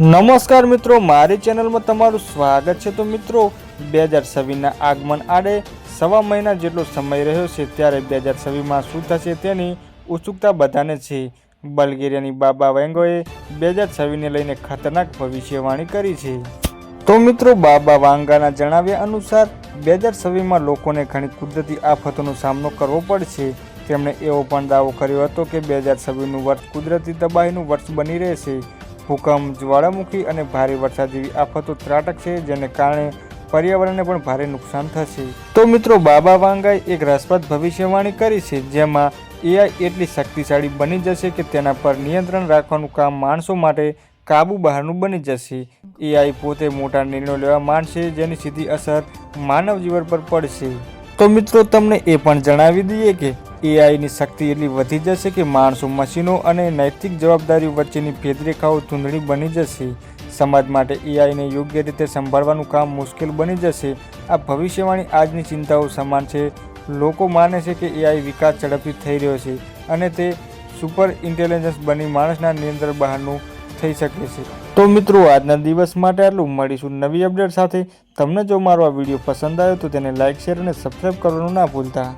નમસ્કાર મિત્રો, મારી ચેનલમાં તમારું સ્વાગત છે. તો મિત્રો બે હજાર છવ્વીસના આગમન આડે સવા મહિના જેટલો સમય રહ્યો છે, ત્યારે બે હજાર છવ્વીસમાં શું થશે તેની ઉત્સુકતા બધાને છે. બલ્ગેરિયાની બાબા વેંગોએ બે હજાર છવ્વીસને લઈને ખતરનાક ભવિષ્યવાણી કરી છે. તો મિત્રો, બાબા વાંગાના જણાવ્યા અનુસાર બે હજાર છવ્વીસમાં લોકોને ઘણી કુદરતી આફતોનો સામનો કરવો પડશે. તેમણે એવો પણ દાવો કર્યો હતો કે બે હજાર છવ્વીસનું વર્ષ કુદરતી તબાહીનું વર્ષ બની રહેશે. ભૂકંપ, જ્વાળામુખી અને ભારે વરસાદ જેવી આફતો ત્રાટક છે, જેને કારણે પર્યાવરણને પણ ભારે નુકસાન થશે. તો મિત્રો, બાબા વાંગાએ એક રસપ્રદ ભવિષ્યવાણી કરી છે, જેમાં એઆઈ એટલી શક્તિશાળી બની જશે કે તેના પર નિયંત્રણ રાખવાનું કામ માણસો માટે કાબુ બહારનું બની જશે. એઆઈ પોતે મોટા નિર્ણયો લેવા માંડશે, જેની સીધી અસર માનવ જીવન પર પડશે. તો મિત્રો, તમને એ પણ જણાવી દઈએ કે એઆઈની શક્તિ એટલી વધી જશે કે માણસો મશીનો અને નૈતિક જવાબદારી વચ્ચેની ભેદરેખાઓ ધૂંધળી બની જશે. સમાજ માટે એઆઈને યોગ્ય રીતે સંભાળવાનું કામ મુશ્કેલ બની જશે. આ ભવિષ્યવાણી આજની ચિંતાઓ સમાન છે. લોકો માને છે કે એઆઈ વિકાસ ઝડપથી થઈ રહ્યો છે અને તે સુપર ઇન્ટેલિજન્સ બની માણસના નિયંત્રણ બહારનું થઈ શકે છે. તો મિત્રો, આજના દિવસ માટે આટલું. મળીશું નવી અપડેટ સાથે. તમને જો મારો આ વીડિયો પસંદ આવ્યો તો તેને લાઇક શેર અને સબસ્ક્રાઈબ કરવાનું ના ભૂલતા.